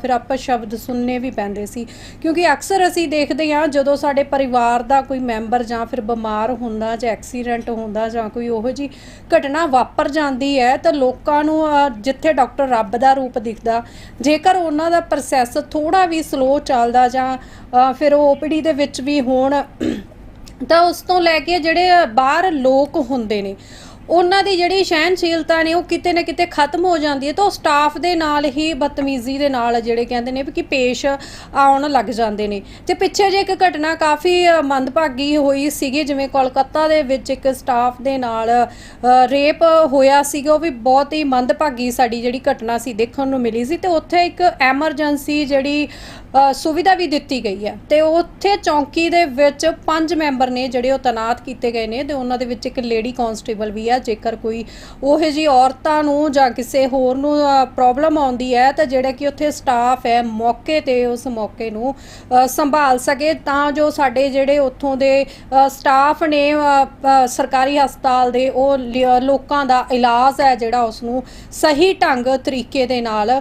ਫਿਰ ਆਪਾਂ ਸ਼ਬਦ ਸੁਣਨੇ ਵੀ ਪੈਂਦੇ ਸੀ। ਕਿਉਂਕਿ ਅਕਸਰ ਅਸੀਂ ਦੇਖਦੇ ਹਾਂ, ਜਦੋਂ ਸਾਡੇ ਪਰਿਵਾਰ ਦਾ ਕੋਈ ਮੈਂਬਰ ਜਾਂ ਫਿਰ ਬਿਮਾਰ ਹੁੰਦਾ ਜਾਂ ਐਕਸੀਡੈਂਟ ਹੁੰਦਾ ਜਾਂ ਕੋਈ ਉਹੋ ਜੀ ਘਟਨਾ ਵਾਪਰ ਜਾਂਦੀ ਹੈ, ਤਾਂ ਲੋਕਾਂ ਨੂੰ ਜਿੱਥੇ ਡਾਕਟਰ ਰੱਬ ਦਾ ਰੂਪ ਦਿਖਦਾ, ਜੇਕਰ ਉਹਨਾਂ ਦਾ ਪ੍ਰੋਸੈਸ ਥੋੜਾ ਵੀ ਸਲੋ ਚੱਲਦਾ ਜਾਂ ਫਿਰ ਉਹ ਓਪੀਡੀ ਦੇ ਵਿੱਚ ਵੀ ਹੋਣ, ਤਾਂ ਉਸ ਤੋਂ ਲੈ ਕੇ ਜਿਹੜੇ ਬਾਹਰ ਲੋਕ ਹੁੰਦੇ ਨੇ ਉਹਨਾਂ ਦੀ ਜਿਹੜੀ ਸਹਿਨਸ਼ੀਲਤਾ ਨੇ ਉਹ ਕਿਤੇ ਨਾ ਕਿਤੇ ਖਤਮ ਹੋ ਜਾਂਦੀ ਹੈ ਤਾਂ ਉਹ ਸਟਾਫ ਦੇ ਨਾਲ ਹੀ ਬਦਤਮੀਜ਼ੀ ਦੇ ਨਾਲ ਜਿਹੜੇ ਕਹਿੰਦੇ ਨੇ ਵੀ ਕਿ ਪੇਸ਼ ਆਉਣ ਲੱਗ ਜਾਂਦੇ ਨੇ। ਤੇ ਪਿੱਛੇ ਜੇ ਇੱਕ ਘਟਨਾ ਕਾਫੀ ਮੰਦਭਾਗੀ ਹੋਈ ਸੀਗੀ, ਜਿਵੇਂ ਕੋਲਕਾਤਾ ਦੇ ਵਿੱਚ ਇੱਕ ਸਟਾਫ ਦੇ ਨਾਲ ਰੇਪ ਹੋਇਆ ਸੀਗਾ, ਉਹ ਵੀ ਬਹੁਤ ਹੀ ਮੰਦਭਾਗੀ ਸਾਡੀ ਜਿਹੜੀ ਘਟਨਾ ਸੀ ਦੇਖਣ ਨੂੰ ਮਿਲੀ ਸੀ। ਤੇ ਉੱਥੇ ਇੱਕ ਐਮਰਜੈਂਸੀ ਜਿਹੜੀ ਸੁਵਿਧਾ ਵੀ ਦਿੱਤੀ ਗਈ ਹੈ। ਤੇ ਉੱਥੇ ਚੌਂਕੀ ਦੇ ਵਿੱਚ ਪੰਜ ਮੈਂਬਰ ਨੇ ਜਿਹੜੇ ਉਹ ਤੈਨਾਤ ਕੀਤੇ ਗਏ ਨੇ ਤੇ ਉਹਨਾਂ ਦੇ ਵਿੱਚ ਇੱਕ ਲੇਡੀ ਕਾਂਸਟੇਬਲ ਵੀ ਹੈ। ਜੇਕਰ ਕੋਈ ਉਹੋ ਜੀ ਔਰਤਾਂ ਨੂੰ ਜਾਂ ਕਿਸੇ ਹੋਰ ਨੂੰ ਪ੍ਰੋਬਲਮ ਆਉਂਦੀ ਹੈ ਤਾਂ ਜਿਹੜਾ ਕਿ ਉੱਥੇ ਸਟਾਫ ਹੈ, ਮੌਕੇ ਤੇ ਉਸ ਮੌਕੇ ਨੂੰ ਸੰਭਾਲ ਸਕੇ। ਤਾਂ ਜੋ ਸਾਡੇ ਜਿਹੜੇ ਉੱਥੋਂ ਦੇ ਸਟਾਫ ਨੇ ਸਰਕਾਰੀ ਹਸਪਤਾਲ ਦੇ ਉਹ ਲਿ- ਲੋਕਾਂ ਦਾ ਇਲਾਜ ਹੈ ਜਿਹੜਾ ਉਸ ਨੂੰ ਸਹੀ ਢੰਗ ਤਰੀਕੇ ਦੇ ਨਾਲ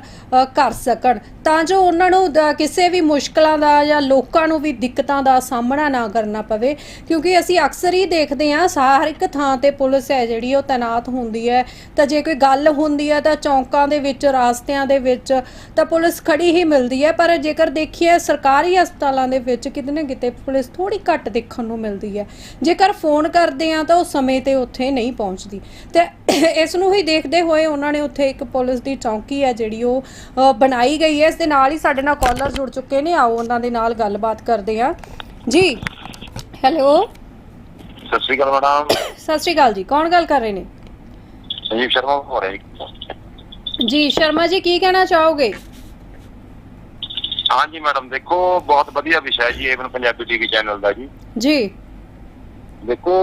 ਕਰ ਸਕਣ। ਤਾਂ ਜੋ ਉਹਨਾਂ ਨੂੰ ਦ- ਕਿਸੇ ਵੀ ਮੁਸ਼ਕਲਾਂ ਦਾ ਜਾਂ ਲੋਕਾਂ ਨੂੰ ਵੀ ਦਿੱਕਤਾਂ ਦਾ ਸਾਹਮਣਾ ਨਾ ਕਰਨਾ ਪਵੇ, ਕਿਉਂਕਿ ਅਸੀਂ ਅਕਸਰ ਹੀ ਦੇਖਦੇ ਹਾਂ ਹਰ ਇੱਕ ਥਾਂ ਤੇ ਪੁਲਿਸ ਹੈ ਜਿਹੜੀ, ਉਹ ਤੈਨਾਤ ਹੁੰਦੀ ਹੈ। ਤਾਂ ਜੇ ਕੋਈ ਗੱਲ ਹੁੰਦੀ ਹੈ, ਤਾਂ ਚੌਂਕਾਂ ਦੇ ਵਿੱਚ, ਰਾਸਤਿਆਂ ਦੇ ਵਿੱਚ, ਤਾਂ ਪੁਲਿਸ ਖੜੀ ਹੀ ਮਿਲਦੀ ਹੈ। ਪਰ ਜੇਕਰ ਦੇਖੀਏ, ਸਰਕਾਰੀ ਹਸਪਤਾਲਾਂ ਦੇ ਵਿੱਚ ਕਿਤੇ ਨਾ ਕਿਤੇ ਪੁਲਿਸ ਥੋੜੀ ਘੱਟ ਦੇਖਣ ਨੂੰ ਮਿਲਦੀ ਹੈ। ਜੇਕਰ ਫੋਨ ਕਰਦੇ ਆ ਤਾਂ ਉਹ ਸਮੇਂ ਤੇ ਉੱਥੇ ਨਹੀਂ ਪਹੁੰਚਦੀ। ਤੇ ਇਸ ਨੂੰ ਹੀ ਦੇਖਦੇ ਹੋਏ ਉਹਨਾਂ ਨੇ ਉੱਥੇ ਇੱਕ ਪੁਲਿਸ ਦੀ ਚੌਂਕੀ ਹੈ, ਜਿਹੜੀ ਉਹ ਬਣਾਈ ਗਈ ਹੈ। ਇਸ ਦੇ ਨਾਲ ਹੀ ਸਾਡੇ ਨਾਲ ਕਾਲਰ ਜੁੜ ਚੁੱਕੇ ਨੇ ਆਓ ਉਹਨਾਂ ਦੇ ਨਾਲ ਗੱਲਬਾਤ ਕਰਦੇ ਹਾਂ। ਜੀ ਹੈਲੋ। ਸਤਿ ਸ਼੍ਰੀ ਅਕਾਲ ਮੈਡਮ। ਸਤਿ ਸ਼੍ਰੀ ਅਕਾਲ ਜੀ ਕੌਣ ਗੱਲ ਕਰ ਰਹੇ ਨੇ? ਸੰਜੀਵ ਸ਼ਰਮਾ ਹੋ ਰਿਹਾ ਜੀ। ਜੀ ਸ਼ਰਮਾ ਜੀ ਕੀ ਕਹਿਣਾ ਚਾਹੋਗੇ? ਹਾਂਜੀ ਮੈਡਮ ਦੇਖੋ ਬਹੁਤ ਵਧੀਆ ਵਿਸ਼ਾ ਹੈ ਜੀ A one Punjabi TV channel ਦਾ ਜੀ। ਜੀ। ਦੇਖੋ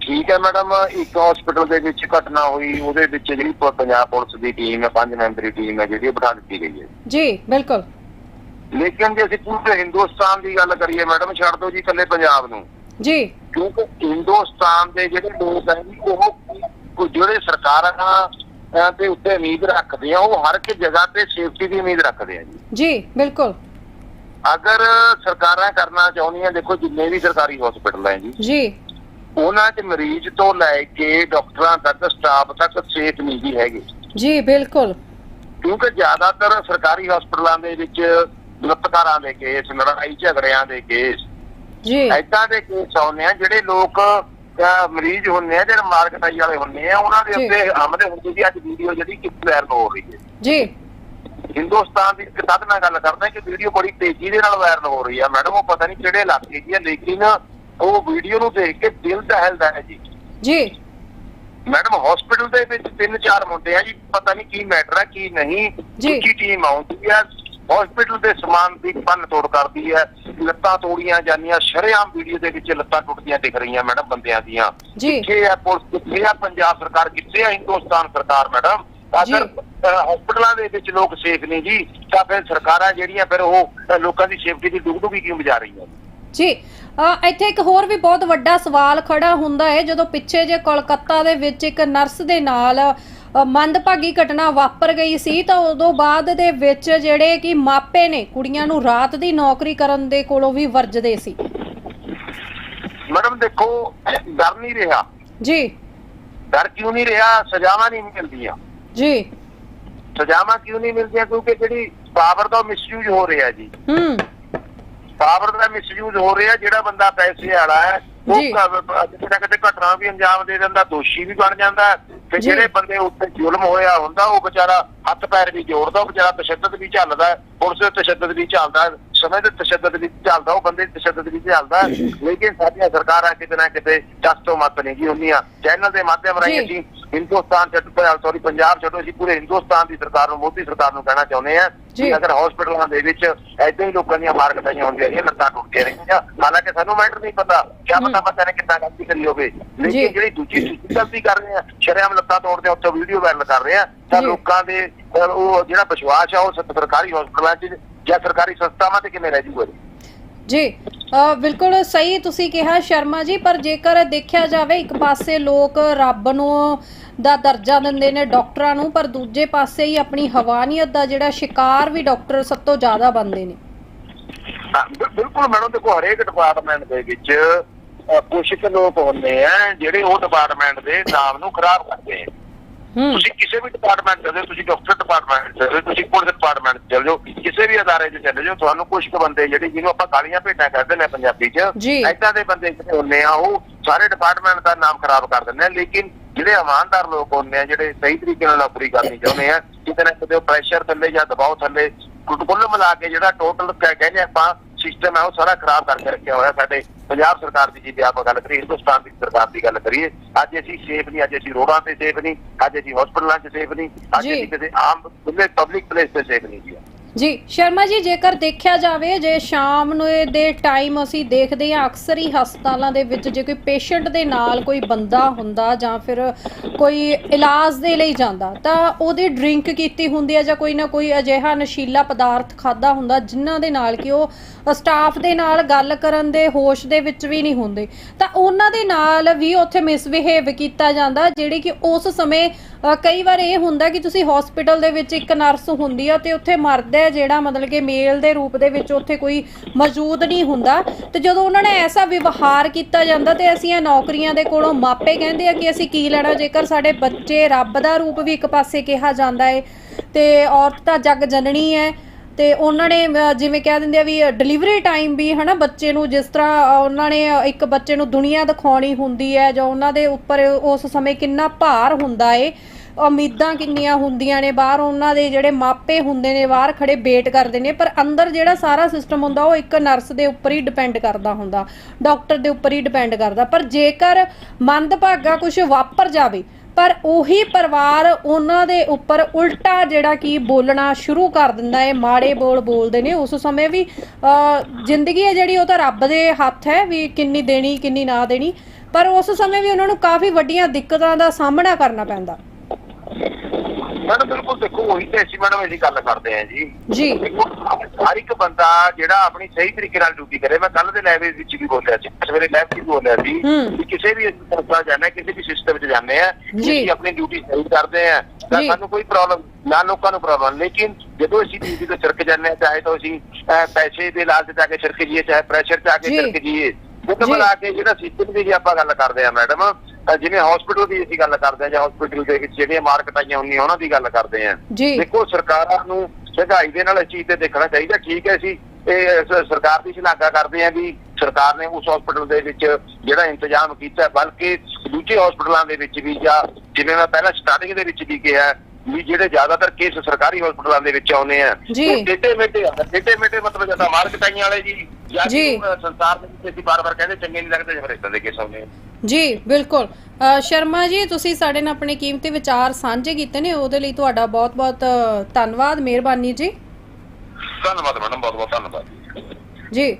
ਠੀਕ ਹੈ ਮੈਡਮ ਇੱਕ ਹਸਪੀਟਲ ਦੇ ਵਿੱਚ ਘਟਨਾ ਹੋਈ ਉਹਦੇ ਵਿੱਚ ਜਿਹੜੀ ਪ- ਪੰਜਾਬ ਪੁਲਿਸ ਦੀ ਟੀਮ ਹੈ ਪੰਜ ਮੈਂਬਰੀ ਟੀਮ ਹੈ ਜਿਹੜੀ ਉਹ ਬਿਠਾ ਦਿੱਤੀ ਗਈ ਹੈ। ਜੀ ਬਿਲਕੁਲ। ਲੇਕਿਨ ਜੇ ਅਸੀਂ ਪੂਰੇ ਹਿੰਦੁਸਤਾਨ ਦੀ ਗੱਲ ਕਰੀਏ ਮੈਡਮ ਛੱਡ ਦਿਓ ਜੀ ਇਕੱਲੇ ਪੰਜਾਬ ਨੂੰ। ਜੀ। ਕਿਉਂਕਿ ਹਿੰਦੁਸਤਾਨ ਦੇ ਜਿਹੜੇ ਲੋਕ ਹੈ ਉਹ ਜਿਹੜੇ ਸਰਕਾਰਾਂ ਦੇ ਉੱਤੇ ਉਮੀਦ ਰੱਖਦੇ ਆ ਉਹ ਹਰ ਇੱਕ ਜਗ੍ਹਾ ਤੇ ਸੇਫਟੀ ਦੀ ਉਮੀਦ ਰੱਖਦੇ ਆ ਜੀ। ਜੀ ਬਿਲਕੁਲ। ਅਗਰ ਸਰਕਾਰਾਂ ਕਰਨਾ ਚਾਹੁੰਦੀਆਂ ਦੇਖੋ ਜਿੰਨੇ ਵੀ ਸਰਕਾਰੀ ਹਸਪੀਟਲ ਹੈ ਜੀ ਜੀ। ਉਹਨਾਂ 'ਚ ਮਰੀਜ਼ ਤੋਂ ਲੈ ਕੇ ਡਾਕਟਰਾਂ ਤੱਕ ਸਟਾਫ ਤੱਕ ਸੇਫ ਨਹੀਂ ਜੀ ਹੈਗੇ। ਜੀ ਬਿਲਕੁਲ। ਕਿਉਂਕਿ ਜ਼ਿਆਦਾਤਰ ਸਰਕਾਰੀ ਹਸਪਤਾਲਾਂ ਦੇ ਵਿੱਚ ਬਲਾਤਕਾਰਾਂ ਦੇ ਕੇਸ ਲੜਾਈ ਝਗੜਿਆਂ ਦੇ ਕੇਸ। ਜੀ। ਐਦਾਂ ਦੇ ਕੇਸ ਆਉਂਦੇ ਆ ਜਿਹੜੇ ਲੋਕ ਮਰੀਜ਼ ਹੁੰਦੇ ਆ ਜਿਹੜੇ ਮਾਰਕਟਾਈ ਵਾਲੇ ਹੁੰਦੇ ਆ ਉਹਨਾਂ ਦੇ ਜੀ। ਉੱਤੇ ਹਮਲੇ ਹੁੰਦੇ ਸੀ। ਅੱਜ ਵੀਡੀਓ ਜਿਹੜੀ ਕਿਸ ਵਾਇਰਲ ਹੋ ਰਹੀ ਹੈ। ਜੀ। ਹਿੰਦੁਸਤਾਨ ਦੀ ਇੱਕ ਤਦ ਨਾਲ ਗੱਲ ਕਰਦਾ ਕਿ ਵੀਡੀਓ ਬੜੀ ਤੇਜ਼ੀ ਦੇ ਨਾਲ ਵਾਇਰਲ ਹੋ ਰਹੀ ਆ। ਮੈਡਮ ਉਹ ਪਤਾ ਨਹੀਂ ਕਿਹੜੇ ਇਲਾਕੇ ਦੀ ਹੈ ਲੇਕਿਨ ਉਹ ਵੀਡੀਓ ਨੂੰ ਦੇਖ ਕੇ ਦਿਲ ਦਹਿਲਦਾ ਹੈ ਜੀ। ਜੀ। ਮੈਡਮ ਹਸਪੀਟਲ ਦੇ ਵਿੱਚ ਤਿੰਨ ਚਾਰ ਮੁੰਡੇ ਆ ਜੀ। ਪਤਾ ਨਹੀਂ ਕੀ ਮੈਟਰ ਹੈ ਕੀ ਨਹੀਂ। ਜੀ। ਦੂਜੀ ਟੀਮ ਆਉਂਦੀ ਹੈ ਹਸਪੀਟਲ ਦੇ ਸਮਾਨ ਦੀ ਭੰਨ ਤੋੜ ਕਰਦੀ ਹੈ। ਲੱਤਾਂ ਤੋੜੀਆਂ ਜਾਂਦੀਆਂ ਸ਼ਰੇਆਮ ਵੀਡੀਓ ਦੇ ਵਿੱਚ ਲੱਤਾਂ ਟੁੱਟਦੀਆਂ ਦਿਖ ਰਹੀਆਂ ਮੈਡਮ ਬੰਦਿਆਂ ਦੀਆਂ। ਕਿੱਥੇ ਹੈ ਪੁਲਿਸ ਕਿੱਥੇ ਹੈ ਪੰਜਾਬ ਸਰਕਾਰ ਕਿੱਥੇ ਹੈ ਹਿੰਦੁਸਤਾਨ ਸਰਕਾਰ ਮੈਡਮ ਅਗਰ ਹਸਪਤਾਲਾਂ ਦੇ ਵਿੱਚ ਲੋਕ ਸੇਫ ਨਹੀਂ ਜੀ। ਤਾਂ ਫਿਰ ਸਰਕਾਰਾਂ ਜਿਹੜੀਆਂ ਫਿਰ ਉਹ ਲੋਕਾਂ ਦੀ ਸੇਫਟੀ ਦੀ ਡੁਗਡੁਗੀ ਕਿਉਂ ਬਜਾ ਰਹੀਆਂ ਜੀ ਇੱਥੇ ਇੱਕ ਹੋਰ ਵੀ ਬਹੁਤ ਵੱਡਾ ਸਵਾਲ ਖੜਾ ਹੁੰਦਾ ਹੈ। ਜਦੋਂ ਪਿੱਛੇ ਜੇ ਕੋਲਕਾਤਾ ਦੇ ਵਿੱਚ ਇੱਕ ਨਰਸ ਦੇ ਨਾਲ ਮੰਦਭਾਗੀ ਘਟਨਾ ਵਾਪਰ ਗਈ ਸੀ ਤਾਂ ਉਦੋਂ ਬਾਅਦ ਦੇ ਵਿੱਚ ਜਿਹੜੇ ਕਿ ਮਾਪੇ ਨੇ ਕੁੜੀਆਂ ਨੂੰ ਰਾਤ ਦੀ ਨੌਕਰੀ ਕਰਨ ਦੇ ਕੋਲੋਂ ਵੀ ਵਰਜਦੇ ਸੀ। ਮੈਡਮ ਦੇਖੋ ਡਰ ਨਹੀਂ ਰਿਹਾ। ਜੀ। ਡਰ ਕਿਉਂ ਨਹੀਂ ਰਿਹਾ? ਸਜ਼ਾਵਾਂ ਨਹੀਂ ਮਿਲਦੀਆਂ। ਜੀ। ਸਜ਼ਾਵਾਂ ਕਿਉਂ ਨਹੀਂ ਮਿਲਦੀਆਂ? ਕਿਉਂਕਿ ਜਿਹੜੀ ਪਾਵਰ ਦਾ ਮਿਸਯੂਜ਼ ਹੋ ਰਿਹਾ ਜੀ। ਹੂੰ। ਪਾਵਰ ਦਾ ਮਿਸਯੂਜ਼ ਹੋ ਰਿਹਾ ਜਿਹੜਾ ਬੰਦਾ ਪੈਸੇ ਵਾਲਾ ਹੈ। ਉਹ ਕਿਤੇ ਨਾ ਕਿਤੇ ਘਟਨਾ ਵੀ ਅੰਜਾਮ ਦੇ ਦਿੰਦਾ ਦੋਸ਼ੀ ਵੀ ਬਣ ਜਾਂਦਾ ਤੇ। ਜਿਹੜੇ ਬੰਦੇ ਉੱਤੇ ਜ਼ੁਲਮ ਹੋਇਆ ਹੁੰਦਾ ਉਹ ਵਿਚਾਰਾ ਹੱਥ ਪੈਰ ਵੀ ਜੋੜਦਾ ਉਹ ਵਿਚਾਰਾ ਤਸ਼ੱਦਦ ਵੀ ਚੱਲਦਾ ਪੁਲਿਸ ਤਸ਼ੱਦਦ ਵੀ ਚੱਲਦਾ ਹੈ, ਸਮੇਂ ਦੇ ਤਸ਼ੱਦਦ ਵੀ ਚੱਲਦਾ ਉਹ ਬੰਦੇ ਤਸ਼ੱਦਦ ਵੀ ਚੱਲਦਾ। ਲੇਕਿਨ ਸਾਡੀਆਂ ਸਰਕਾਰਾਂ ਕਿਤੇ ਨਾ ਕਿਤੇ ਤੋਂ ਮੱਤ ਨਹੀਂ ਜੀ ਹੁੰਦੀਆਂ ਚੈਨਲ ਦੇ ਮਾਧਿਅਮ ਰਾਹੀਂ। ਅਸੀਂ ਹਿੰਦੁਸਤਾਨ ਛੱਡੋ ਸੌਰੀ ਪੰਜਾਬ ਛੱਡੋ ਅਸੀਂ ਪੂਰੇ ਹਿੰਦੁਸਤਾਨ ਦੀ ਸਰਕਾਰ ਨੂੰ ਮੋਦੀ ਸਰਕਾਰ ਨੂੰ ਕਹਿਣਾ ਚਾਹੁੰਦੇ ਆ। ਕਿ ਅਗਰ ਹਸਪੀਟਲਾਂ ਦੇ ਵਿੱਚ ਐਦਾਂ ਹੀ ਲੋਕਾਂ ਦੀਆਂ ਮਾਰ ਕਟਾਈਆਂ ਹੁੰਦੀਆਂ ਰਹੀਆਂ ਲੱਤਾਂ ਟੁੱਟਦੀਆਂ ਰਹੀਆਂ ਹਾਲਾਂਕਿ ਸਾਨੂੰ ਮੈਟਰ ਨਹੀਂ ਪਤਾ ਕਿਆ ਪਤਾ। ਪਤਾ ਨੇ ਕਿੱਦਾਂ ਗਲਤੀ ਕਰੀ ਹੋਵੇ। ਲੇਕਿਨ ਜਿਹੜੀ ਦੂਜੀ ਗਲਤੀ ਕਰ ਰਹੇ ਆ ਸ਼ਰੇਆਮ ਲੱਤਾਂ ਤੋੜਦੇ ਆ ਉੱਥੇ ਵੀਡੀਓ ਵਾਇਰਲ ਕਰ ਰਹੇ ਆ ਤਾਂ। ਲੋਕਾਂ ਦੇ ਉਹ ਜਿਹੜਾ ਵਿਸ਼ਵਾਸ ਆ ਉਹ ਸਰਕਾਰੀ ਹਸਪਤਾਲਾਂ 'ਚ ਜਾਂ ਸਰਕਾਰੀ ਸੰਸਥਾਵਾਂ ਤੇ ਕਿਵੇਂ ਰਹਿ ਜੂਗਾ ਜੀ ਜੀ ਬਿਲਕੁਲ ਸਹੀ ਤੁਸੀਂ ਕਿਹਾ ਸ਼ਰਮਾ ਜੀ ਪਰ ਜੇਕਰ ਦੇਖਿਆ ਜਾਵੇ ਇੱਕ ਪਾਸੇ ਲੋਕ ਰੱਬ ਨੂੰ ਦਾ ਦਰਜਾ ਦਿੰਦੇ ਨੇ ਡਾਕਟਰਾਂ ਨੂੰ ਪਰ ਦੂਜੇ ਪਾਸੇ ਹੀ ਆਪਣੀ ਹਵਾਨੀਅਤ ਦਾ ਜਿਹੜਾ ਸ਼ਿਕਾਰ ਵੀ ਡਾਕਟਰ ਸਭ ਤੋਂ ਜ਼ਿਆਦਾ ਬਣਦੇ ਨੇ। ਹਾਂ, ਬਿਲਕੁਲ ਮੈਡਮ ਦੇਖੋ ਹਰੇਕ ਡਿਪਾਰਟਮੈਂਟ ਦੇ ਵਿੱਚ ਅ, ਕੁਛ ਕੁ ਲੋਕ ਹੁੰਦੇ ਆ ਜਿਹੜੇ ਉਹ ਡਿਪਾਰਟਮੈਂਟ ਦੇ ਨਾਮ ਨੂੰ ਖਰਾਬ ਕਰਦੇ ਆ। ਤੁਸੀਂ ਕਿਸੇ ਵੀ ਡਿਪਾਰਟਮੈਂਟ ਚਲੇ ਜਾਓ ਤੁਸੀਂ ਡਾਕਟਰ ਡਿਪਾਰਟਮੈਂਟ ਚਲੇ ਜਾਓ ਤੁਸੀਂ ਪੁਲਿਸ ਡਿਪਾਰਟਮੈਂਟ ਚਲੇ ਜਾਓ ਕਿਸੇ ਵੀ ਅਦਾਰੇ 'ਚ ਚਲੇ ਜਾਓ ਤੁਹਾਨੂੰ ਕੁਝ ਕੁ ਬੰਦੇ ਜਿਹੜੇ ਜਿਹਨੂੰ ਆਪਾਂ ਕਾਲੀਆਂ ਭੇਟਾਂ ਕਹਿੰਦੇ ਨੇ ਪੰਜਾਬੀ 'ਚ। ਏਦਾਂ ਦੇ ਬੰਦੇ ਜਿਹੜੇ ਹੁੰਦੇ ਆ ਉਹ ਸਾਰੇ ਡਿਪਾਰਟਮੈਂਟ ਦਾ ਨਾਮ ਖਰਾਬ ਕਰ ਦਿੰਦੇ ਆ ਲੇਕਿਨ ਜਿਹੜੇ ਇਮਾਨਦਾਰ ਲੋਕ ਹੁੰਦੇ ਆ ਜਿਹੜੇ ਸਹੀ ਤਰੀਕੇ ਨਾਲ ਨੌਕਰੀ ਕਰਨੀ ਚਾਹੁੰਦੇ ਆ ਕਿਤੇ ਨਾ ਕਿਤੇ ਪ੍ਰੈਸ਼ਰ ਥੱਲੇ ਜਾਂ ਦਬਾਅ ਥੱਲੇ ਕੁੱਲ ਮਿਲਾ ਕੇ ਜਿਹੜਾ ਟੋਟਲ ਕਹਿੰਦੇ ਆਪਾਂ ਸਿਸਟਮ ਹੈ ਉਹ ਸਾਰਾ ਖਰਾਬ ਕਰਕੇ ਰੱਖਿਆ ਹੋਇਆ ਸਾਡੇ ਪੰਜਾਬ ਸਰਕਾਰ ਦੀ ਜੀ ਆਪਾਂ ਗੱਲ ਕਰੀਏ ਹਿੰਦੁਸਤਾਨ ਦੀ ਸਰਕਾਰ ਦੀ ਗੱਲ ਕਰੀਏ ਅੱਜ ਅਸੀਂ ਸੇਫ ਨਹੀਂ ਅੱਜ ਅਸੀਂ ਰੋਡਾਂ ਤੇ ਸੇਫ ਨਹੀਂ ਅੱਜ ਅਸੀਂ ਹਸਪਤਾਲਾਂ 'ਚ ਸੇਫ ਨਹੀਂ ਅੱਜ। ਅਸੀਂ ਕਿਸੇ ਆਮ ਖੁੱਲੇ ਪਬਲਿਕ ਪਲੇਸ ਤੇ ਸੇਫ ਨਹੀਂ ਜੀ ਜੀ, ਸ਼ਰਮਾ ਜੀ, ਜੇਕਰ ਦੇਖਿਆ ਜਾਵੇ, ਜੇ ਸ਼ਾਮ ਨੂੰ ਦੇ ਟਾਈਮ ਅਸੀਂ ਦੇਖਦੇ ਹਾਂ, ਅਕਸਰ ਹੀ ਹਸਪਤਾਲਾਂ ਦੇ ਵਿੱਚ ਜੇ ਕੋਈ ਪੇਸ਼ੈਂਟ ਦੇ ਨਾਲ ਕੋਈ ਬੰਦਾ ਹੁੰਦਾ ਜਾਂ ਫਿਰ ਕੋਈ ਇਲਾਜ ਦੇ ਲਈ ਜਾਂਦਾ, ਤਾਂ ਉਹਦੀ ਡਰਿੰਕ ਕੀਤੀ ਹੁੰਦੀ ਹੈ ਜਾਂ ਕੋਈ ਨਾ ਕੋਈ ਅਜਿਹਾ ਨਸ਼ੀਲਾ ਪਦਾਰਥ ਖਾਦਾ ਹੁੰਦਾ, ਜਿਨ੍ਹਾਂ ਦੇ ਨਾਲ ਕਿ ਉਹ ਸਟਾਫ ਦੇ ਨਾਲ ਗੱਲ ਕਰਨ ਦੇ ਹੋਸ਼ ਦੇ ਵਿੱਚ ਵੀ ਨਹੀਂ ਹੁੰਦੇ, ਤਾਂ ਉਹਨਾਂ ਦੇ ਨਾਲ ਵੀ ਉੱਥੇ ਮਿਸਬਿਹੇਵ ਕੀਤਾ ਜਾਂਦਾ, ਜਿਹੜੀ ਕਿ ਉਸ ਸਮੇਂ ਕਈ ਵਾਰ ਇਹ ਹੁੰਦਾ ਕਿ ਤੁਸੀਂ ਹਸਪੀਟਲ ਦੇ ਵਿੱਚ ਇੱਕ ਨਰਸ ਹੁੰਦੀ ਆ ਤੇ ਉੱਥੇ ਮਰਦ ਹੈ ਜਿਹੜਾ ਮਤਲਬ ਕਿ ਮੇਲ ਦੇ ਰੂਪ ਦੇ ਵਿੱਚ ਉੱਥੇ ਕੋਈ ਮੌਜੂਦ ਨਹੀਂ ਹੁੰਦਾ। ਤੇ ਜਦੋਂ ਉਹਨਾਂ ਨੇ ਐਸਾ ਵਿਵਹਾਰ ਕੀਤਾ ਜਾਂਦਾ ਤੇ ਅਸੀਂ ਇਹ ਨੌਕਰੀਆਂ ਦੇ ਕੋਲੋਂ ਮਾਪੇ ਕਹਿੰਦੇ ਆ ਕਿ ਅਸੀਂ ਕੀ ਲੈਣਾ, ਜੇਕਰ ਸਾਡੇ ਬੱਚੇ ਰੱਬ ਦਾ ਰੂਪ ਵੀ ਇੱਕ ਪਾਸੇ ਕਿਹਾ ਜਾਂਦਾ ਹੈ ਤੇ ਔਰਤ ਤਾਂ ਜਗ ਜਨਣੀ ਹੈ। ਤੇ ਉਹਨਾਂ ਨੇ ਜਿਵੇਂ ਕਹਿ ਦਿੰਦੇ ਆ ਵੀ ਡਿਲੀਵਰੀ ਟਾਈਮ ਵੀ ਹਨਾ ਬੱਚੇ ਨੂੰ ਜਿਸ ਤਰ੍ਹਾਂ ਉਹਨਾਂ ਨੇ ਇੱਕ ਬੱਚੇ ਨੂੰ ਦੁਨੀਆ ਦਿਖਾਉਣੀ ਹੁੰਦੀ ਹੈ ਜਾਂ ਉਹਨਾਂ ਦੇ ਉੱਪਰ ਉਸ ਸਮੇਂ ਕਿੰਨਾ ਭਾਰ ਹੁੰਦਾ ਏ ਉਮੀਦਾਂ ਕਿੰਨੀਆਂ ਹੁੰਦੀਆਂ ਨੇ ਬਾਹਰ ਉਹਨਾਂ ਦੇ ਜਿਹੜੇ ਮਾਪੇ ਹੁੰਦੇ ਨੇ ਬਾਹਰ ਖੜੇ ਵੇਟ ਕਰਦੇ ਨੇ ਪਰ ਅੰਦਰ ਜਿਹੜਾ ਸਾਰਾ ਸਿਸਟਮ ਹੁੰਦਾ ਉਹ ਇੱਕ ਨਰਸ ਦੇ ਉੱਪਰ ਹੀ ਡਿਪੈਂਡ ਕਰਦਾ ਹੁੰਦਾ ਡਾਕਟਰ ਦੇ ਉੱਪਰ ਹੀ ਡਿਪੈਂਡ ਕਰਦਾ। ਪਰ ਜੇਕਰ ਮੰਦਭਾਗਾ ਕੁਝ ਵਾਪਰ ਜਾਵੇ ਪਰ ਉਹੀ ਪਰਿਵਾਰ ਉਹਨਾਂ ਦੇ ਉੱਪਰ ਉਲਟਾ ਜਿਹੜਾ ਕਿ ਬੋਲਣਾ ਸ਼ੁਰੂ ਕਰ ਦਿੰਦਾ ਹੈ ਮਾੜੇ ਬੋਲ ਬੋਲਦੇ ਨੇ ਉਸ ਸਮੇਂ ਵੀ ਅਹ, ਜ਼ਿੰਦਗੀ ਹੈ ਜਿਹੜੀ ਉਹ ਤਾਂ ਰੱਬ ਦੇ ਹੱਥ ਹੈ ਵੀ ਕਿੰਨੀ ਦੇਣੀ ਕਿੰਨੀ ਨਾ ਦੇਣੀ ਪਰ ਉਸ ਸਮੇਂ ਵੀ ਉਹਨਾਂ ਨੂੰ ਕਾਫੀ ਵੱਡੀਆਂ ਦਿੱਕਤਾਂ ਦਾ ਸਾਹਮਣਾ ਕਰਨਾ ਪੈਂਦਾ। ਮੈਡਮ ਬਿਲਕੁਲ ਦੇਖੋ ਉਹੀ ਤੇ ਅਸੀਂ ਮੈਡਮ ਅਸੀਂ ਗੱਲ ਕਰਦੇ ਆਂ ਜੀ ਜੀ ਹਰ ਇੱਕ ਬੰਦਾ ਜਿਹੜਾ ਆਪਣੀ ਸਹੀ ਤਰੀਕੇ ਨਾਲ ਡਿਊਟੀ ਕਰੇ ਮੈਂ ਕੱਲ ਦੇ ਲੈਬ ਵਿੱਚ ਵੀ ਬੋਲਿਆ ਸੀ ਸਵੇਰੇ ਲੈਬ 'ਚ ਵੀ ਬੋਲਿਆ ਸੀ। ਕਿ ਕਿਸੇ ਵੀ ਸੰਸਥਾ ਜਾਂਦੇ ਕਿਸੇ ਵੀ ਸਿਸਟਮ 'ਚ ਜਾਂਦੇ ਆ ਜੀ। ਆਪਣੀ ਡਿਊਟੀ ਸਹੀ ਕਰਦੇ ਆ ਤਾਂ। ਸਾਨੂੰ ਕੋਈ ਪ੍ਰੋਬਲਮ ਨਾ ਲੋਕਾਂ ਨੂੰ ਪ੍ਰੋਬਲਮ ਲੇਕਿਨ ਜਦੋਂ ਅਸੀਂ ਡਿਊਟੀ ਤੋਂ ਛਿੜਕ ਜਾਂਦੇ ਆ ਚਾਹੇ ਤਾਂ ਅਸੀਂ ਪੈਸੇ ਦੇ ਲਾਲਚ 'ਚ ਆ ਕੇ ਛਿੜਕ ਜੀਏ ਚਾਹੇ ਪ੍ਰੈਸ਼ਰ 'ਚ ਆ ਕੇ ਜੀ। ਛਿੜਕ ਜੀਏ ਕੁੱਲ। ਮਿਲਾ ਕੇ ਜਿਹੜਾ ਸਿਸਟਮ ਦੀ ਜੇ ਆਪਾਂ ਗੱਲ ਕਰਦੇ ਆ ਮੈਡਮ ਜਿਵੇਂ ਹਸਪੀਟਲ ਦੀ ਅਸੀਂ ਗੱਲ ਕਰਦੇ ਆ ਜਾਂ ਹਸਪੀਟਲ ਦੇ ਵਿੱਚ ਜਿਹੜੀਆਂ ਮਾਰਕੀਟਾਂ ਹੁੰਦੀਆਂ ਉਹਨਾਂ ਦੀ ਗੱਲ ਕਰਦੇ ਆ ਦੇਖੋ ਸਰਕਾਰਾਂ ਨੂੰ ਸਹਿਜਾਈ ਦੇ ਨਾਲ ਇਸ ਚੀਜ਼ ਤੇ ਦੇਖਣਾ ਚਾਹੀਦਾ ਠੀਕ ਹੈ ਅਸੀਂ ਇਹ ਸਰਕਾਰ ਦੀ ਸ਼ਲਾਘਾ ਕਰਦੇ ਆ ਵੀ ਸਰਕਾਰ ਨੇ ਉਸ ਹਸਪੀਟਲ ਦੇ ਵਿੱਚ ਜਿਹੜਾ ਇੰਤਜ਼ਾਮ ਕੀਤਾ ਬਲਕਿ ਦੂਜੇ ਹਸਪੀਟਲਾਂ ਦੇ ਵਿੱਚ ਵੀ ਜਾਂ ਜਿਵੇਂ ਮੈਂ ਪਹਿਲਾਂ ਸਟਾਰਟਿੰਗ ਦੇ ਵਿੱਚ ਵੀ ਕਿਹਾ ਵੀ ਜਿਹੜੇ ਜ਼ਿਆਦਾਤਰ ਕੇਸ ਸਰਕਾਰੀ ਹਸਪੀਟਲਾਂ ਦੇ ਵਿੱਚ ਆਉਂਦੇ ਆ। ਉਹ ਟੇਢੇ ਮੇਢੇ ਆ। ਟੇਢੇ ਮੇਢੇ ਮਤਲਬ ਜ਼ਿਆਦਾ ਮਾਰਕਟਾਈਆਂ ਵਾਲੇ ਜੀ ਜਾਂ ਸੰਸਾਰ ਦੇ ਵਿੱਚ ਅਸੀਂ ਬਾਰ-ਬਾਰ ਕਹਿੰਦੇ ਚੰਗੇ ਨਹੀਂ ਲੱਗਦੇ ਇਦਾਂ ਦੇ ਕੇਸ ਆਉਂਦੇ ਆ। ਜੀ ਬਿਲਕੁਲ। ਸ਼ਰਮਾ ਜੀ ਤੁਸੀਂ ਸਾਡੇ ਨਾਲ ਆਪਣੇ ਕੀਮਤੀ ਵਿਚਾਰ ਸਾਂਝੇ ਕੀਤੇ ਨੇ ਉਹਦੇ ਲਈ ਤੁਹਾਡਾ ਬਹੁਤ-ਬਹੁਤ ਧੰਨਵਾਦ ਮਿਹਰਬਾਨੀ ਜੀ। ਧੰਨਵਾਦ ਮੈਡਮ ਬਹੁਤ-ਬਹੁਤ ਧੰਨਵਾਦ। ਜੀ।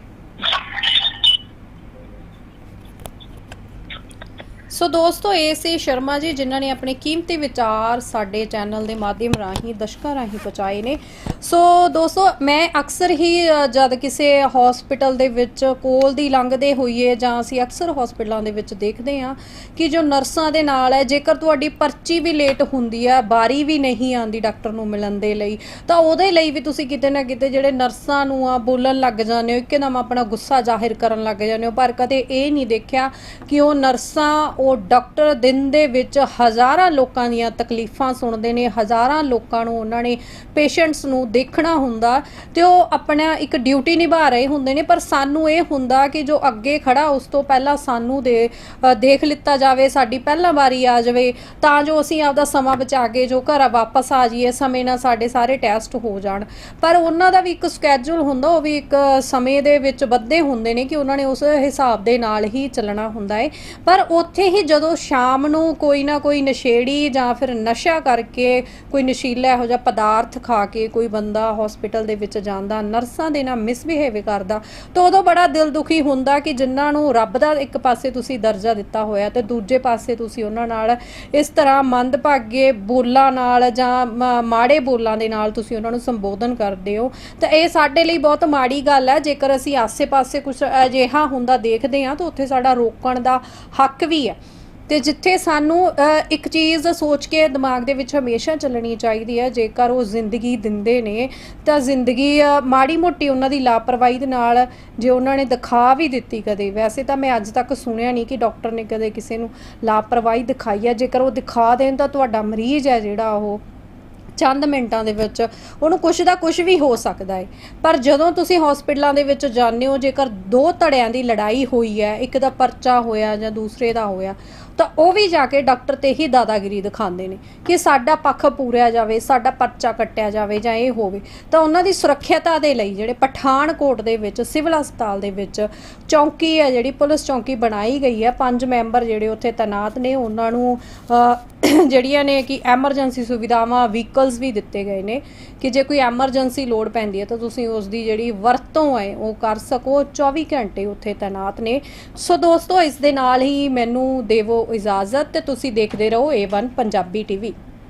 ਸੋ ਦੋਸਤੋ, ਇਹ ਸੀ ਸ਼ਰਮਾ ਜੀ, ਜਿਨ੍ਹਾਂ ਨੇ ਆਪਣੇ ਕੀਮਤੀ ਵਿਚਾਰ ਸਾਡੇ ਚੈਨਲ ਦੇ ਮਾਧਿਅਮ ਰਾਹੀਂ, ਦਰਸ਼ਕਾਂ ਰਾਹੀਂ ਪਹੁੰਚਾਏ ਨੇ। ਸੋ ਦੋਸਤੋ, ਮੈਂ ਅਕਸਰ ਹੀ ਜਦ ਕਿਸੇ ਹਸਪੀਟਲ ਦੇ ਵਿੱਚ ਕੋਲ ਦੀ ਲੰਘਦੇ ਹੋਈਏ ਜਾਂ ਅਸੀਂ ਅਕਸਰ ਹਸਪੀਟਲਾਂ ਦੇ ਵਿੱਚ ਦੇਖਦੇ ਹਾਂ ਕਿ ਜੋ ਨਰਸਾਂ ਦੇ ਨਾਲ ਹੈ, ਜੇਕਰ ਤੁਹਾਡੀ ਪਰਚੀ ਵੀ ਲੇਟ ਹੁੰਦੀ ਹੈ, ਬਾਰੀ ਵੀ ਨਹੀਂ ਆਂਦੀ ਡਾਕਟਰ ਨੂੰ ਮਿਲਣ ਦੇ ਲਈ, ਤਾਂ ਉਹਦੇ ਲਈ ਵੀ ਤੁਸੀਂ ਕਿਤੇ ਨਾ ਕਿਤੇ ਜਿਹੜੇ ਨਰਸਾਂ ਨੂੰ ਆ ਬੋਲਣ ਲੱਗ ਜਾਂਦੇ ਹੋ, ਇੱਕਦਮ ਆਪਣਾ ਗੁੱਸਾ ਜ਼ਾਹਿਰ ਕਰਨ ਲੱਗ ਜਾਂਦੇ ਹੋ। ਪਰ ਕਦੇ ਇਹ ਨਹੀਂ ਦੇਖਿਆ ਕਿ ਉਹ ਨਰਸਾਂ ਉਹ ਡਾਕਟਰ ਦਿਨ ਦੇ ਵਿੱਚ ਹਜ਼ਾਰਾਂ ਲੋਕਾਂ ਦੀਆਂ ਤਕਲੀਫਾਂ ਸੁਣਦੇ ਨੇ, ਹਜ਼ਾਰਾਂ ਲੋਕਾਂ ਨੂੰ ਉਹਨਾਂ ਨੇ ਪੇਸ਼ੈਂਟਸ ਨੂੰ ਦੇਖਣਾ ਹੁੰਦਾ ਤੇ ਉਹ ਆਪਣਾ ਇੱਕ ਡਿਊਟੀ ਨਿਭਾ ਰਹੇ ਹੁੰਦੇ ਨੇ, ਪਰ ਸਾਨੂੰ ਇਹ ਹੁੰਦਾ ਕਿ ਜੋ ਅੱਗੇ ਖੜਾ ਉਸ ਤੋਂ ਪਹਿਲਾਂ ਸਾਨੂੰ ਦੇ ਦੇਖ ਲਿੱਤਾ ਜਾਵੇ, ਸਾਡੀ ਪਹਿਲਾਂ ਵਾਰੀ ਆ ਜਾਵੇ, ਤਾਂ ਜੋ ਅਸੀਂ ਆਪਦਾ ਸਮਾਂ ਬਚਾ ਕੇ ਜੋ ਘਰ ਵਾਪਸ ਆ ਜਾਈਏ, ਸਮੇਂ ਨਾਲ ਸਾਡੇ ਸਾਰੇ ਟੈਸਟ ਹੋ ਜਾਣ। ਪਰ ਉਹਨਾਂ ਦਾ ਵੀ ਇੱਕ ਸਕੇਜੂਲ ਹੁੰਦਾ, ਉਹ ਵੀ ਇੱਕ ਸਮੇਂ ਦੇ ਵਿੱਚ ਬੱਧੇ ਹੁੰਦੇ ਨੇ ਕਿ ਉਹਨਾਂ ਨੇ ਉਸ ਹਿਸਾਬ ਦੇ ਨਾਲ ਹੀ ਚੱਲਣਾ ਹੁੰਦਾ ਹੈ ਪਰ ਉੱਥੇ ਹੀ ਜਦੋਂ ਸ਼ਾਮ ਨੂੰ ਕੋਈ ਨਾ ਕੋਈ ਨਸ਼ੇੜੀ ਜਾਂ ਫਿਰ ਨਸ਼ਾ ਕਰਕੇ ਕੋਈ ਨਸ਼ੀਲਾ ਇਹੋ ਜਿਹਾ ਪਦਾਰਥ ਖਾ ਕੇ ਕੋਈ ਬੰਦਾ ਹਸਪੀਟਲ ਦੇ ਵਿੱਚ ਜਾਂਦਾ, ਨਰਸਾਂ ਦੇ ਨਾਲ ਮਿਸਬਿਹੇਵ ਕਰਦਾ, ਤਾਂ ਉਦੋਂ ਬੜਾ ਦਿਲ ਦੁਖੀ ਹੁੰਦਾ ਕਿ ਜਿਨ੍ਹਾਂ ਨੂੰ ਰੱਬ ਦਾ ਇੱਕ ਪਾਸੇ ਤੁਸੀਂ ਦਰਜਾ ਦਿੱਤਾ ਹੋਇਆ ਤੇ ਦੂਜੇ ਪਾਸੇ ਤੁਸੀਂ ਉਹਨਾਂ ਨਾਲ ਇਸ ਤਰ੍ਹਾਂ ਮੰਦਭਾਗੇ ਬੋਲਾਂ ਨਾਲ ਜਾਂ ਮ- ਮਾੜੇ ਬੋਲਾਂ ਦੇ ਨਾਲ ਤੁਸੀਂ ਉਹਨਾਂ ਨੂੰ ਸੰਬੋਧਨ ਕਰਦੇ ਹੋ। ਤਾਂ ਇਹ ਸਾਡੇ ਲਈ ਬਹੁਤ ਮਾੜੀ ਗੱਲ ਹੈ, ਜੇਕਰ ਅਸੀਂ ਆਸੇ-ਪਾਸੇ ਕੁਝ ਅਜਿਹਾ ਹੁੰਦਾ ਦੇਖਦੇ ਹਾਂ ਤਾਂ ਉੱਥੇ ਸਾਡਾ ਰੋਕਣ ਦਾ ਹੱਕ ਵੀ ਹੈ। ਤੇ ਜਿੱਥੇ ਸਾਨੂੰ ਇੱਕ ਚੀਜ਼ ਸੋਚ ਕੇ ਦਿਮਾਗ ਦੇ ਵਿੱਚ ਹਮੇਸ਼ਾ ਚੱਲਣੀ ਚਾਹੀਦੀ ਹੈ, ਜੇਕਰ ਉਹ ਜ਼ਿੰਦਗੀ ਦਿੰਦੇ ਨੇ, ਤਾਂ ਜ਼ਿੰਦਗੀ ਮਾੜੀ ਮੋਟੀ ਉਹਨਾਂ ਦੀ ਲਾਪਰਵਾਹੀ ਦੇ ਨਾਲ ਜੇ ਉਹਨਾਂ ਨੇ ਦਿਖਾ ਵੀ ਦਿੱਤੀ ਕਦੇ। ਵੈਸੇ ਤਾਂ ਮੈਂ ਅੱਜ ਤੱਕ ਸੁਣਿਆ ਨਹੀਂ ਕਿ ਡਾਕਟਰ ਨੇ ਕਦੇ ਕਿਸੇ ਨੂੰ ਲਾਪਰਵਾਹੀ ਦਿਖਾਈ ਹੈ। ਜੇਕਰ ਉਹ ਦਿਖਾ ਦੇਣ ਤਾਂ ਤੁਹਾਡਾ ਮਰੀਜ਼ ਹੈ ਜਿਹੜਾ ਉਹ ਚੰਦ ਮਿੰਟਾਂ ਦੇ ਵਿੱਚ ਉਹਨੂੰ ਕੁਛ ਦਾ ਕੁਛ ਵੀ ਹੋ ਸਕਦਾ ਹੈ। ਪਰ ਜਦੋਂ ਤੁਸੀਂ ਹਸਪੀਟਲਾਂ ਦੇ ਵਿੱਚ ਜਾਂਦੇ ਹੋ, ਜੇਕਰ ਦੋ ਧੜਿਆਂ ਦੀ ਲੜਾਈ ਹੋਈ ਹੈ, ਇੱਕ ਦਾ ਪਰਚਾ ਹੋਇਆ ਜਾਂ ਦੂਸਰੇ ਦਾ ਹੋਇਆ ਤਾਂ ਉਹ ਵੀ ਜਾ ਕੇ ਡਾਕਟਰ ਤੇ ਹੀ ਦਾਦਾਗਿਰੀ ਦਿਖਾਉਂਦੇ ਨੇ ਕਿ ਸਾਡਾ ਪੱਖ ਪੂਰਿਆ ਜਾਵੇ, ਸਾਡਾ ਪਰਚਾ ਕੱਟਿਆ ਜਾਵੇ ਜਾਂ ਇਹ ਹੋਵੇ, ਤਾਂ ਉਹਨਾਂ ਦੀ ਸੁਰੱਖਿਅਤਾ ਦੇ ਲਈ ਜਿਹੜੇ ਪਠਾਨਕੋਟ ਦੇ ਵਿੱਚ, ਸਿਵਲ ਹਸਪਤਾਲ ਦੇ ਵਿੱਚ ਚੌਂਕੀ ਹੈ ਜਿਹੜੀ, ਪੁਲਿਸ ਚੌਂਕੀ ਬਣਾਈ ਗਈ ਹੈ। ਪੰਜ ਮੈਂਬਰ ਜਿਹੜੇ ਉੱਥੇ ਤੈਨਾਤ ਨੇ, ਉਹਨਾਂ ਨੂੰ ਜਿਹੜੀਆਂ ਨੇ ਕਿ ਐਮਰਜੈਂਸੀ ਸੁਵਿਧਾਵਾਂ ਵਹੀਕਲਸ ਵੀ ਦਿੱਤੇ ਗਏ ਨੇ ਕਿ ਜੇ ਕੋਈ ਐਮਰਜੈਂਸੀ ਲੋੜ ਪੈਂਦੀ ਹੈ ਤਾਂ ਤੁਸੀਂ ਉਸ ਦੀ ਜਿਹੜੀ ਵਰਤੋਂ ਹੈ, ਉਹ ਕਰ ਸਕੋ। 24 ਘੰਟੇ ਉੱਥੇ ਤੈਨਾਤ ਨੇ। ਸੋ ਦੋਸਤੋ, ਇਸ ਦੇ ਨਾਲ ਹੀ ਮੈਨੂੰ ਦੇਵੋ ਇਜਾਜ਼ਤ ਤੇ ਤੁਸੀਂ ਦੇਖਦੇ ਰਹੋ A1 ਪੰਜਾਬੀ ਟੀਵੀ